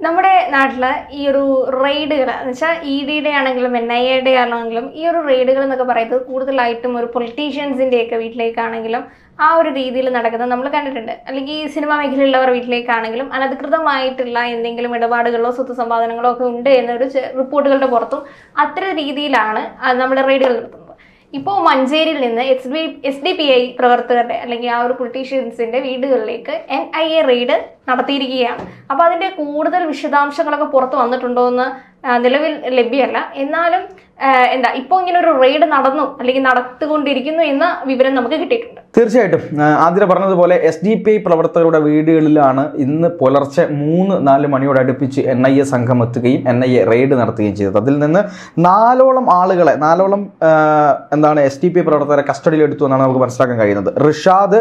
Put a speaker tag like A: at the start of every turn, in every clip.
A: നമ്മുടെ നാട്ടിൽ ഈ ഒരു റെയ്ഡുകൾ എന്ന് വെച്ചാൽ ഇ ഡിയുടെ ആണെങ്കിലും എൻ ഐ എയുടെ ആണെങ്കിലും ഈ ഒരു റെയ്ഡുകൾ എന്നൊക്കെ പറയുന്നത് കൂടുതലായിട്ടും ഒരു പൊളിറ്റീഷ്യൻസിന്റെയൊക്കെ വീട്ടിലേക്കാണെങ്കിലും ആ ഒരു രീതിയിൽ നടക്കുന്നത് നമ്മൾ കണ്ടിട്ടുണ്ട്. അല്ലെങ്കിൽ ഈ സിനിമാ മേഖലയിലുള്ളവർ വീട്ടിലേക്കാണെങ്കിലും അനധികൃതമായിട്ടുള്ള എന്തെങ്കിലും ഇടപാടുകളോ സ്വത്ത് സമ്പാദനങ്ങളോ ഒക്കെ ഉണ്ട് എന്നൊരു റിപ്പോർട്ടുകളുടെ പുറത്തും അത്തരം രീതിയിലാണ് നമ്മുടെ റെയ്ഡുകൾ നടത്തുന്നത്. ഇപ്പോൾ മഞ്ചേരിയിൽ നിന്ന് S D S D P I പ്രവർത്തകരുടെ അല്ലെങ്കിൽ ആ ഒരു പൊളിറ്റീഷ്യൻസിന്റെ വീടുകളിലേക്ക് എൻ ഐ എ റെയ്ഡ് നടത്തിയിരിക്കുകയാണ്. അപ്പോൾ അതിന്റെ കൂടുതൽ വിശദാംശങ്ങളൊക്കെ പുറത്ത് വന്നിട്ടുണ്ടോ എന്ന് നിലവിൽ ലഭ്യമല്ല. എന്നാലും എന്താ ഇപ്പോൾ ഇങ്ങനെ ഒരു റെയ്ഡ് നടന്നു അല്ലെങ്കിൽ നടത്തിക്കൊണ്ടിരിക്കുന്നു എന്ന വിവരം നമുക്ക് കിട്ടിയിട്ടുണ്ട്.
B: തീർച്ചയായിട്ടും. ആദ്യം പറഞ്ഞതുപോലെ എസ് ഡി പി ഐ പ്രവർത്തകരുടെ വീടുകളിലാണ് ഇന്ന് പുലർച്ചെ മൂന്ന് നാല് മണിയോട് അടുപ്പിച്ച് എൻ ഐ എ സംഘം എത്തുകയും എൻ ഐ എ റെയ്ഡ് നടത്തുകയും ചെയ്തത്. അതിൽ നിന്ന് നാലോളം ആളുകളെ നാലോളം എന്താണ് എസ് ഡി പി ഐ പ്രവർത്തകരെ കസ്റ്റഡിയിലെടുത്തു എന്നാണ് നമുക്ക് മനസ്സിലാക്കാൻ കഴിയുന്നത്. റിഷാദ്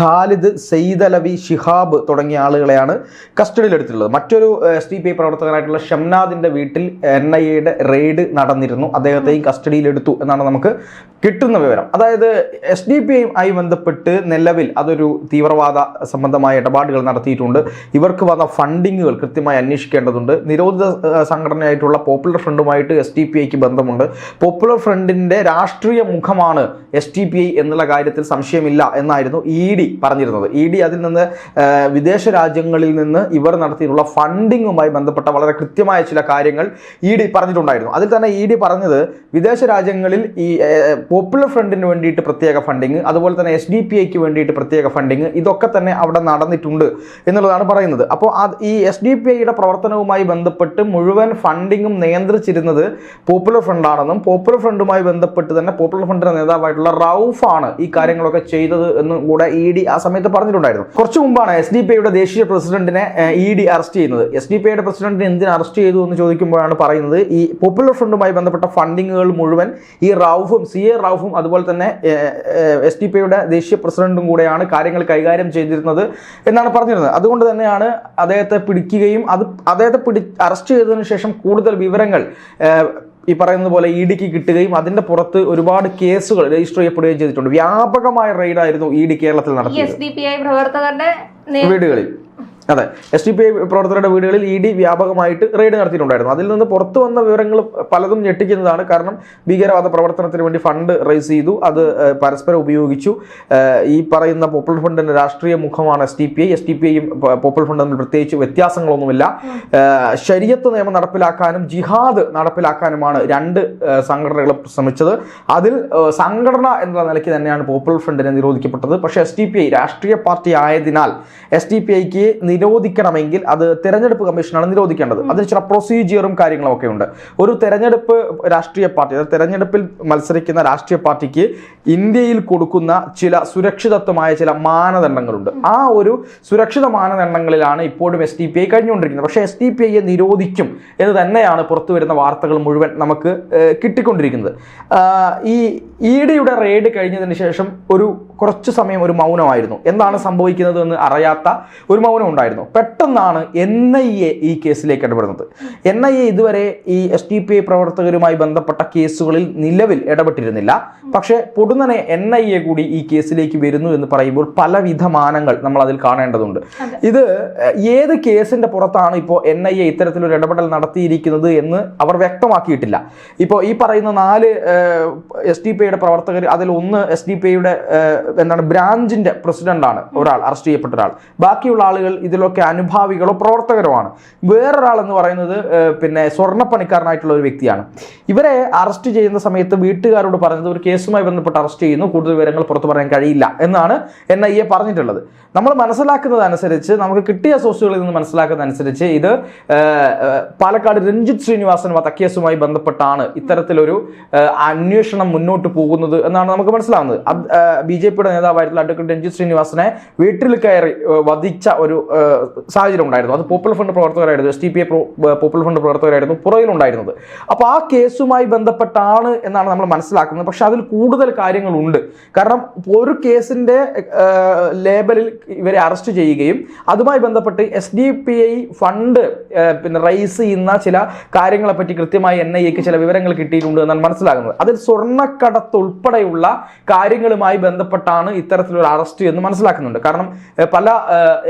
B: ഖാലിദ് സെയ്ദ് അലവി ഷിഹാബ് തുടങ്ങിയ ആളുകളെയാണ് കസ്റ്റഡിയിൽ എടുത്തിട്ടുള്ളത്. മറ്റൊരു എസ് ഡി പി ഐ പ്രവർത്തകനായിട്ടുള്ള ഷംനാദിന്റെ വീട്ടിൽ എൻ ഐ എയുടെ റെയ്ഡ് നടന്നിരുന്നു. അദ്ദേഹത്തെയും കസ്റ്റഡിയിലെടുത്തു എന്നാണ് നമുക്ക് കിട്ടുന്ന വിവരം. അതായത് എസ് ഡി പി ആയി ബന്ധപ്പെട്ട് നിലവിൽ അതൊരു തീവ്രവാദ സംബന്ധമായ ഇടപാടുകൾ നടത്തിയിട്ടുണ്ട്. ഇവർക്ക് വന്ന ഫണ്ടിങ്ങുകൾ കൃത്യമായി അന്വേഷിക്കേണ്ടതുണ്ട്. നിരോധിത സംഘടനയായിട്ടുള്ള പോപ്പുലർ ഫ്രണ്ടുമായിട്ട് എസ് ഡി പി ഐക്ക് ബന്ധമുണ്ട്. പോപ്പുലർ ഫ്രണ്ടിന്റെ രാഷ്ട്രീയ മുഖമാണ് എസ് ഡി പി ഐ എന്നുള്ള കാര്യത്തിൽ സംശയമില്ല എന്നായിരുന്നു ഇ ഡി പറഞ്ഞിരുന്നത്. ഇ ഡി അതിൽ നിന്ന് വിദേശ രാജ്യങ്ങളിൽ നിന്ന് ഇവർ നടത്തിയിട്ടുള്ള ഫണ്ടിങ്ങുമായി ബന്ധപ്പെട്ട വളരെ കൃത്യമായ ചില കാര്യങ്ങൾ ഇ ഡി പറഞ്ഞിട്ടുണ്ടായിരുന്നു. അതിൽ തന്നെ ഇ ഡി പറഞ്ഞത് വിദേശ രാജ്യങ്ങളിൽ ഈ പോപ്പുലർ ഫ്രണ്ടിന് വേണ്ടിയിട്ട് പ്രത്യേക ഫണ്ടിങ് അതുപോലെ തന്നെ എസ് ഡി പി ഐക്ക് വേണ്ടിയിട്ട് പ്രത്യേക ഫണ്ടിങ് ഇതൊക്കെ തന്നെ അവിടെ നടന്നിട്ടുണ്ട് എന്നുള്ളതാണ് പറയുന്നത്. അപ്പോൾ ഈ എസ് ഡി പി ഐയുടെ പ്രവർത്തനവുമായി ബന്ധപ്പെട്ട് മുഴുവൻ ഫണ്ടിങ്ങും നിയന്ത്രിച്ചിരുന്നത് പോപ്പുലർ ഫ്രണ്ടാണെന്നും പോപ്പുലർ ഫ്രണ്ടുമായി ബന്ധപ്പെട്ട് തന്നെ പോപ്പുലർ ഫ്രണ്ടിന്റെ നേതാവായിട്ടുള്ള റൌഫാണ് ഈ കാര്യങ്ങളൊക്കെ ചെയ്തത് എന്നും കൂടെ ഇ ഡി ആ സമയത്ത് പറഞ്ഞിട്ടുണ്ടായിരുന്നു. കുറച്ച് മുമ്പാണ് എസ് ഡി പി ഐയുടെ ദേശീയ പ്രസിഡന്റിനെ ഇ ഡി അറസ്റ്റ് ചെയ്യുന്നത്. എസ് ഡി പി ഐയുടെ പ്രസിഡന്റിനെ എന്തിനു അറസ്റ്റ് ചെയ്തു എന്ന് ചോദിക്കുമ്പോഴാണ് പറയുന്നത് ഈ പോപ്പുലർ ഫ്രണ്ടുമായി ബന്ധപ്പെട്ട ഫണ്ടിങ്ങുകൾ മുഴുവൻ ഈ റൌഫും സി എ റൌഫും അതുപോലെ തന്നെ എസ് ഡി പിയുടെ ദേശീയ പ്രസിഡന്റും കൂടെയാണ് കാര്യങ്ങൾ കൈകാര്യം ചെയ്തിരുന്നത് എന്നാണ് പറഞ്ഞിരുന്നത്. അതുകൊണ്ട് തന്നെയാണ് അദ്ദേഹത്തെ പിടിക്കുകയും അത് അദ്ദേഹത്തെ പിടി അറസ്റ്റ് ചെയ്തതിനു ശേഷം കൂടുതൽ വിവരങ്ങൾ ഈ പറയുന്ന പോലെ ഇ ഡിക്ക് കിട്ടുകയും അതിന്റെ പുറത്ത് ഒരുപാട് കേസുകൾ രജിസ്റ്റർ ചെയ്യപ്പെടുകയും ചെയ്തിട്ടുണ്ട്. വ്യാപകമായ റെയ്ഡായിരുന്നു ഇ ഡി കേരളത്തിൽ നടത്തിയത്.
A: പ്രവർത്തകരുടെ
B: വീടുകളിൽ. അതെ. എസ് ഡി പി ഐ പ്രവർത്തകരുടെ വീടുകളിൽ ഇ ഡി വ്യാപകമായിട്ട് റെയ്ഡ് നടത്തിയിട്ടുണ്ടായിരുന്നു. അതിൽ നിന്ന് പുറത്തു വന്ന വിവരങ്ങൾ പലതും ഞെട്ടിക്കുന്നതാണ്. കാരണം ഭീകരവാദ പ്രവർത്തനത്തിന് വേണ്ടി ഫണ്ട് റൈസ് ചെയ്തു. അത് പരസ്പരം ഉപയോഗിച്ചു. ഈ പറയുന്ന പോപ്പുലർ ഫണ്ടിന്റെ രാഷ്ട്രീയ മുഖമാണ് S D P I S D P ഐയും പോപ്പുലർ ഫണ്ട് തമ്മിൽ പ്രത്യേകിച്ച് വ്യത്യാസങ്ങളൊന്നുമില്ല. ശരിയത്ത് നിയമം നടപ്പിലാക്കാനും ജിഹാദ് നടപ്പിലാക്കാനുമാണ് രണ്ട് സംഘടനകൾ ശ്രമിച്ചത്. അതിൽ സംഘടന എന്ന നിലയ്ക്ക് തന്നെയാണ് പോപ്പുലർ ഫണ്ടിനെ നിരോധിക്കപ്പെട്ടത്. പക്ഷേ എസ് ഡി പി ഐ രാഷ്ട്രീയ പാർട്ടി ആയതിനാൽ എസ് ഡി പി ഐക്ക് നിരോധിക്കണമെങ്കിൽ അത് തെരഞ്ഞെടുപ്പ് കമ്മീഷനാണ് നിരോധിക്കേണ്ടത്. അതിന് ചില പ്രൊസീജിയറും കാര്യങ്ങളും ഒക്കെ ഉണ്ട്. ഒരു തെരഞ്ഞെടുപ്പ് രാഷ്ട്രീയ പാർട്ടി അതായത് തെരഞ്ഞെടുപ്പിൽ മത്സരിക്കുന്ന രാഷ്ട്രീയ പാർട്ടിക്ക് ഇന്ത്യയിൽ കൊടുക്കുന്ന ചില സുരക്ഷിതത്വമായ ചില മാനദണ്ഡങ്ങളുണ്ട്. ആ ഒരു സുരക്ഷിത മാനദണ്ഡങ്ങളിലാണ് ഇപ്പോഴും എസ് ടി പി ഐ കഴിഞ്ഞുകൊണ്ടിരിക്കുന്നത്. പക്ഷേ എസ് ടി പി ഐയെ നിരോധിക്കും എന്ന് തന്നെയാണ് പുറത്തു വരുന്ന വാർത്തകൾ മുഴുവൻ നമുക്ക് കിട്ടിക്കൊണ്ടിരിക്കുന്നത്. ഈ ഇ ഡിയുടെ റെയ്ഡ് കഴിഞ്ഞതിന് ശേഷം ഒരു കുറച്ച് സമയം ഒരു മൗനമായിരുന്നു. എന്താണ് സംഭവിക്കുന്നത് എന്ന് അറിയാത്ത ഒരു മൗനം ഉണ്ടായിരുന്നു. പെട്ടെന്നാണ് എൻ ഐ എ ഈ കേസിലേക്ക് ഇടപെടുന്നത്. എൻ ഐ എ ഇതുവരെ ഈ എസ് ഡി പി ഐ പ്രവർത്തകരുമായി ബന്ധപ്പെട്ട കേസുകളിൽ നിലവിൽ ഇടപെട്ടിരുന്നില്ല. പക്ഷേ പൊടുന്നനെ എൻ ഐ എ കൂടി ഈ കേസിലേക്ക് വരുന്നു എന്ന് പറയുമ്പോൾ പലവിധ മാനങ്ങൾ നമ്മൾ അതിൽ കാണേണ്ടതുണ്ട് ഇത് ഏത് കേസിന്റെ പുറത്താണ് ഇപ്പോൾ എൻ ഐ എ ഇത്തരത്തിലൊരു ഇടപെടൽ നടത്തിയിരിക്കുന്നത് എന്ന് അവർ വ്യക്തമാക്കിയിട്ടില്ല. ഇപ്പോൾ ഈ പറയുന്ന നാല് എസ് ഡി പി ഐയുടെ പ്രവർത്തകർ അതിൽ ഒന്ന് എസ് ഡി പി ഐയുടെ എന്താണ് ബ്രാഞ്ചിന്റെ പ്രസിഡന്റാണ് ഒരാൾ അറസ്റ്റ് ചെയ്യപ്പെട്ട ഒരാൾ. ബാക്കിയുള്ള ആളുകൾ ഇതിലൊക്കെ അനുഭാവികളോ പ്രവർത്തകരോ ആണ്. വേറൊരാൾ എന്ന് പറയുന്നത് പിന്നെ സ്വർണപ്പണിക്കാരനായിട്ടുള്ള ഒരു വ്യക്തിയാണ്. ഇവരെ അറസ്റ്റ് ചെയ്യുന്ന സമയത്ത് വീട്ടുകാരോട് പറഞ്ഞത് ഒരു കേസുമായി ബന്ധപ്പെട്ട് അറസ്റ്റ് ചെയ്യുന്നു കൂടുതൽ വിവരങ്ങൾ പുറത്തു പറയാൻ കഴിയില്ല എന്നാണ് എൻ ഐ എ പറഞ്ഞിട്ടുള്ളത്. നമ്മൾ മനസ്സിലാക്കുന്നത് അനുസരിച്ച് നമുക്ക് കിട്ടിയ സോഴ്സുകളിൽ നിന്ന് മനസ്സിലാക്കുന്നത് അനുസരിച്ച് ഇത് പാലക്കാട് രഞ്ജിത് ശ്രീനിവാസൻ വധക്കേസുമായി ബന്ധപ്പെട്ടാണ് ഇത്തരത്തിലൊരു അന്വേഷണം മുന്നോട്ട് പോകുന്നത് എന്നാണ് നമുക്ക് മനസ്സിലാവുന്നത്. ബി ജെ പിയുടെ നേതാവായിട്ടുള്ള അഡ്വക്കേറ്റ് രഞ്ജിത് ശ്രീനിവാസനെ വീട്ടിൽ കയറി വധിച്ച ഒരു സാഹചര്യം ഉണ്ടായിരുന്നു. അത് popular fund പ്രവർത്തകരായിരുന്നു S T P A popular fund പ്രവർത്തകരായിരുന്നു പുറകിലുണ്ടായിരുന്നത്. അപ്പോൾ ആ കേസുമായി ബന്ധപ്പെട്ടാണ് എന്നാണ് നമ്മൾ മനസ്സിലാക്കുന്നത്. പക്ഷെ അതിൽ കൂടുതൽ കാര്യങ്ങളുണ്ട്. കാരണം ഒരു കേസിന്റെ ലേബലിൽ ഇവരെ അറസ്റ്റ് ചെയ്യുകയും അതുമായി ബന്ധപ്പെട്ട് S D P I fund പിന്നെ റൈസ് ചെയ്യുന്ന ചില കാര്യങ്ങളെപ്പറ്റി കൃത്യമായി എൻ ഐ എക്ക് ചില വിവരങ്ങൾ കിട്ടിയിട്ടുണ്ട് എന്നാണ് മനസ്സിലാകുന്നത്. അതിൽ സ്വർണക്കടത്ത് ഉൾപ്പെടെയുള്ള കാര്യങ്ങളുമായി ബന്ധപ്പെട്ടാണ് ഇത്തരത്തിലൊരു അറസ്റ്റ് എന്ന് മനസ്സിലാക്കുന്നുണ്ട്. കാരണം പല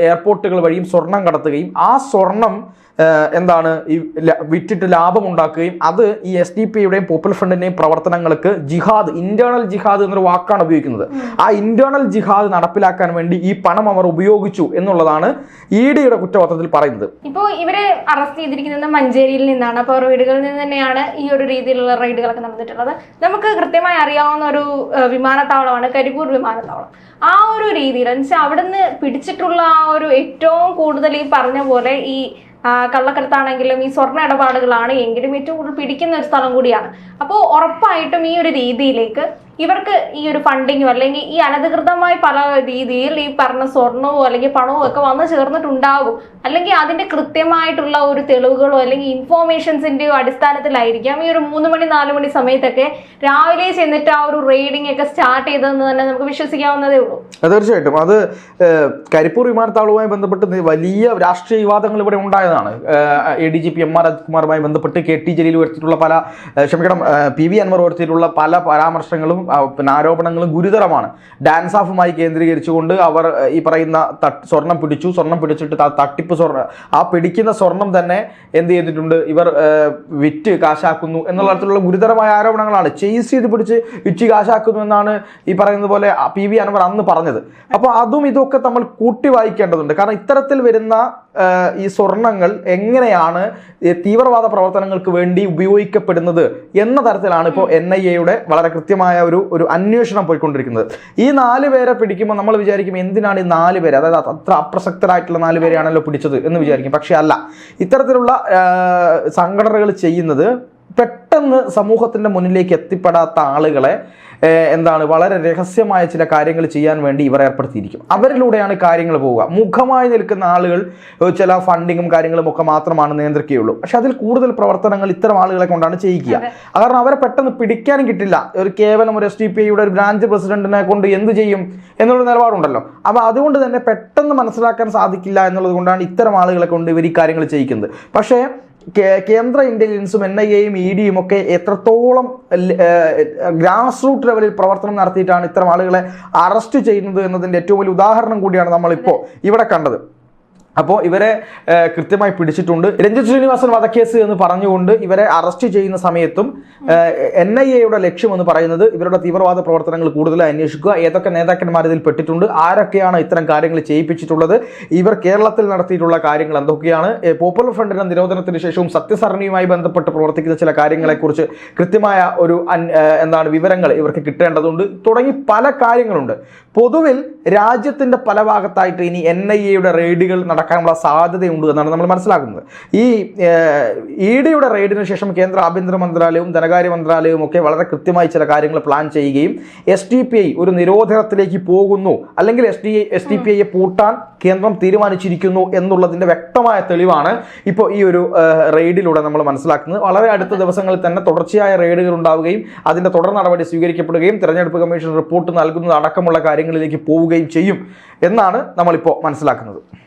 B: എയർപോർട്ടുകൾ വഴിയും സ്വർണം കടത്തുകയും ആ സ്വർണം എന്താണ് ഈ വിറ്റിട്ട് ലാഭം ഉണ്ടാക്കുകയും അത് ഈ എസ് ഡി പി യുടെയും പോപ്പുലർ ഫ്രണ്ടിന്റെയും പ്രവർത്തനങ്ങൾക്ക് ജിഹാദ് ഇന്റേണൽ ജിഹാദ് എന്നൊരു വാക്കാണ് ഉപയോഗിക്കുന്നത്. ആ ഇന്റേണൽ ജിഹാദ് നടപ്പിലാക്കാൻ വേണ്ടി ഈ പണം അവർ ഉപയോഗിച്ചു എന്നുള്ളതാണ് ഇ ഡിയുടെ കുറ്റപത്രത്തിൽ പറയുന്നത്.
A: ഇപ്പോൾ ഇവരെ അറസ്റ്റ് ചെയ്തിരിക്കുന്നത് മഞ്ചേരിയിൽ നിന്നാണ്. അപ്പോൾ വീടുകളിൽ നിന്ന് തന്നെയാണ് ഈ ഒരു രീതിയിലുള്ള റൈഡുകളൊക്കെ നടന്നിട്ടുള്ളത്. നമുക്ക് കൃത്യമായി അറിയാവുന്ന ഒരു വിമാനത്താവളമാണ് കരിപ്പൂർ വിമാനത്താവളം. ആ ഒരു രീതിയിൽ എന്നുവെച്ചാൽ അവിടുന്ന് പിടിച്ചിട്ടുള്ള ആ ഒരു ഏറ്റവും കൂടുതൽ ഈ പറഞ്ഞ പോലെ ഈ കള്ളക്കടത്താണെങ്കിലും ഈ സ്വർണ ഇടപാടുകളാണ് എങ്കിലും ഏറ്റവും കൂടുതൽ പിടിക്കുന്ന ഒരു സ്ഥലം കൂടിയാണ്. അപ്പോൾ ഉറപ്പായിട്ടും ഈ ഒരു രീതിയിലേക്ക് ഇവർക്ക് ഈ ഒരു ഫണ്ടിങ്ങോ അല്ലെങ്കിൽ ഈ അനധികൃതമായ പല രീതിയിൽ ഈ പറഞ്ഞ സ്വർണവും അല്ലെങ്കിൽ പണവും ഒക്കെ വന്നു ചേർന്നിട്ടുണ്ടാകും. അല്ലെങ്കിൽ അതിന്റെ കൃത്യമായിട്ടുള്ള ഒരു തെളിവുകളോ അല്ലെങ്കിൽ ഇൻഫോർമേഷൻസിന്റെയോ അടിസ്ഥാനത്തിലായിരിക്കാം ഈ ഒരു മൂന്ന് മണി നാല് മണി സമയത്തൊക്കെ രാവിലെ ചെന്നിട്ട് ആ ഒരു റെയ്ഡിംഗ് ഒക്കെ സ്റ്റാർട്ട് ചെയ്തതെന്ന് തന്നെ നമുക്ക് വിശ്വസിക്കാവുന്നതേ ഉള്ളൂ.
B: തീർച്ചയായിട്ടും. അത് കരിപ്പൂർ വിമാനത്താവളവുമായി ബന്ധപ്പെട്ട് വലിയ രാഷ്ട്രീയ വിവാദങ്ങൾ ഇവിടെ ഉണ്ടായതാണ്. A D G P M R രാജ്കുമാറുമായി ബന്ധപ്പെട്ട് കെ ടി ജലീൽ ഉയർത്തിയിട്ടുള്ള പല ക്ഷമിക്കണം പി വി അൻവർ ഉയർത്തിയിട്ടുള്ള പല പരാമർശങ്ങളും പിന്നെ ആരോപണങ്ങളും ഗുരുതരമാണ്. ഡാൻസ് ഓഫുമായി കേന്ദ്രീകരിച്ചുകൊണ്ട് അവർ ഈ പറയുന്ന സ്വർണം പിടിച്ചു. സ്വർണം പിടിച്ചിട്ട് തട്ടിപ്പ് സ്വർണം ആ പിടിക്കുന്ന സ്വർണം തന്നെ എന്ത് ചെയ്തിട്ടുണ്ട്? ഇവർ വിറ്റ് കാശാക്കുന്നു എന്നുള്ള തരത്തിലുള്ള ഗുരുതരമായ ആരോപണങ്ങളാണ്. ചെയ്സ് ചെയ്ത് പിടിച്ച് വിറ്റ് കാശാക്കുന്നു എന്നാണ് ഈ പറയുന്നത് പോലെ പി വി അൻവർ അന്ന് പറഞ്ഞത്. അപ്പോൾ അതും ഇതൊക്കെ നമ്മൾ കൂട്ടി വായിക്കേണ്ടതുണ്ട്. കാരണം ഇത്തരത്തിൽ വരുന്ന ഈ സ്വർണങ്ങൾ എങ്ങനെയാണ് തീവ്രവാദ പ്രവർത്തനങ്ങൾക്ക് വേണ്ടി ഉപയോഗിക്കപ്പെടുന്നത് എന്ന തരത്തിലാണ് ഇപ്പോൾ എൻ ഐ എയുടെ വളരെ കൃത്യമായ ഒരു ഒരു അന്വേഷണം പോയിക്കൊണ്ടിരിക്കുന്നത്. ഈ നാല് പേരെ പിടിക്കുമ്പോൾ നമ്മൾ വിചാരിക്കും എന്തിനാണ് ഈ നാല് പേര്? അതായത് അത്ര അപ്രസക്തരായിട്ടുള്ള നാല് പേരെയാണല്ലോ പിടിച്ചത് എന്ന് വിചാരിക്കും. പക്ഷെ അല്ല ഇത്തരത്തിലുള്ള സംഘടനകൾ ചെയ്യുന്നത് പെട്ടെന്ന് സമൂഹത്തിന്റെ മുന്നിലേക്ക് എത്തിപ്പെടാത്ത ആളുകളെ എന്താണ് വളരെ രഹസ്യമായ ചില കാര്യങ്ങൾ ചെയ്യാൻ വേണ്ടി ഇവർ ഏർപ്പെടുത്തിയിരിക്കും. അവരിലൂടെയാണ് കാര്യങ്ങൾ പോവുക. മുഖമായി നിൽക്കുന്ന ആളുകൾ ചില ഫണ്ടിങ്ങും കാര്യങ്ങളും ഒക്കെ മാത്രമാണ് നിയന്ത്രിക്കുകയുള്ളൂ. പക്ഷെ അതിൽ കൂടുതൽ പ്രവർത്തനങ്ങൾ ഇത്തരം ആളുകളെ കൊണ്ടാണ് ചെയ്യിക്കുക. കാരണം അവരെ പെട്ടെന്ന് പിടിക്കാനും കിട്ടില്ല. ഒരു കേവലം ഒരു എസ് ഡി പി ഐയുടെ ഒരു ബ്രാഞ്ച് പ്രസിഡന്റിനെ കൊണ്ട് എന്ത് ചെയ്യും എന്നുള്ള നിലപാടുണ്ടല്ലോ. അപ്പോൾ അതുകൊണ്ട് തന്നെ പെട്ടെന്ന് മനസ്സിലാക്കാൻ സാധിക്കില്ല എന്നുള്ളത് കൊണ്ടാണ് ഇത്തരം ആളുകളെ കൊണ്ട് ഇവർ ഈ കാര്യങ്ങൾ ചെയ്യിക്കുന്നത്. പക്ഷേ കേന്ദ്ര ഇന്റലിജൻസും എൻ ഐ എയും ഇ ഡിയും ഒക്കെ എത്രത്തോളം ഗ്രാസ് റൂട്ട് ലെവലിൽ പ്രവർത്തനം നടത്തിയിട്ടാണ് ഇത്തരം ആളുകളെ അറസ്റ്റ് ചെയ്യുന്നത് എന്നതിന്റെ ഏറ്റവും വലിയ ഉദാഹരണം കൂടിയാണ് നമ്മളിപ്പോൾ ഇവിടെ കണ്ടത്. അപ്പോൾ ഇവരെ കൃത്യമായി പിടിച്ചിട്ടുണ്ട്. രഞ്ജിത് ശ്രീനിവാസൻ വധക്കേസ് എന്ന് പറഞ്ഞുകൊണ്ട് ഇവരെ അറസ്റ്റ് ചെയ്യുന്ന സമയത്തും എൻ ഐ എയുടെ ലക്ഷ്യം എന്ന് പറയുന്നത് ഇവരുടെ തീവ്രവാദ പ്രവർത്തനങ്ങൾ കൂടുതൽ അന്വേഷിക്കുക. ഏതൊക്കെ നേതാക്കന്മാർ ഇതിൽ പെട്ടിട്ടുണ്ട്? ആരൊക്കെയാണ് ഇത്തരം കാര്യങ്ങൾ ചെയ്യിപ്പിച്ചിട്ടുള്ളത്? ഇവർ കേരളത്തിൽ നടത്തിയിട്ടുള്ള കാര്യങ്ങൾ എന്തൊക്കെയാണ്? പോപ്പുലർ ഫ്രണ്ടിന്റെ നിരോധനത്തിന് ശേഷവും സത്യസരണിയുമായി ബന്ധപ്പെട്ട് പ്രവർത്തിക്കുന്ന ചില കാര്യങ്ങളെക്കുറിച്ച് കൃത്യമായ ഒരു എന്താണ് വിവരങ്ങൾ ഇവർക്ക് കിട്ടേണ്ടതുണ്ട്. തുടങ്ങി പല കാര്യങ്ങളുണ്ട്. പൊതുവിൽ രാജ്യത്തിന്റെ പല ഭാഗത്തായിട്ട് ഇനി എൻ ഐ എയുടെ റെയ്ഡുകൾ നടക്കാനുള്ള സാധ്യതയുണ്ട് എന്നാണ് നമ്മൾ മനസ്സിലാക്കുന്നത്. ഈ ഇ ഡിയുടെ റെയ്ഡിന് ശേഷം കേന്ദ്ര ആഭ്യന്തര മന്ത്രാലയവും ധനകാര്യ മന്ത്രാലയവും ഒക്കെ വളരെ കൃത്യമായി ചില കാര്യങ്ങൾ പ്ലാൻ ചെയ്യുകയും എസ് ടി പി ഐ ഒരു നിരോധനത്തിലേക്ക് പോകുന്നു അല്ലെങ്കിൽ S D S T P ഐയെ പൂട്ടാൻ കേന്ദ്രം തീരുമാനിച്ചിരിക്കുന്നു എന്നുള്ളതിന്റെ വ്യക്തമായ തെളിവാണ് ഇപ്പോൾ ഈ ഒരു റെയ്ഡിലൂടെ നമ്മൾ മനസ്സിലാക്കുന്നത്. വളരെ അടുത്ത ദിവസങ്ങളിൽ തന്നെ തുടർച്ചയായ റെയ്ഡുകൾ ഉണ്ടാവുകയും അതിന്റെ തുടർ നടപടി സ്വീകരിക്കപ്പെടുകയും തെരഞ്ഞെടുപ്പ് കമ്മീഷൻ റിപ്പോർട്ട് നൽകുന്നത് അടക്കമുള്ള കാര്യങ്ങളിലേക്ക് പോവുകയും ചെയ്യും എന്നാണ് നമ്മളിപ്പോൾ മനസ്സിലാക്കുന്നത്.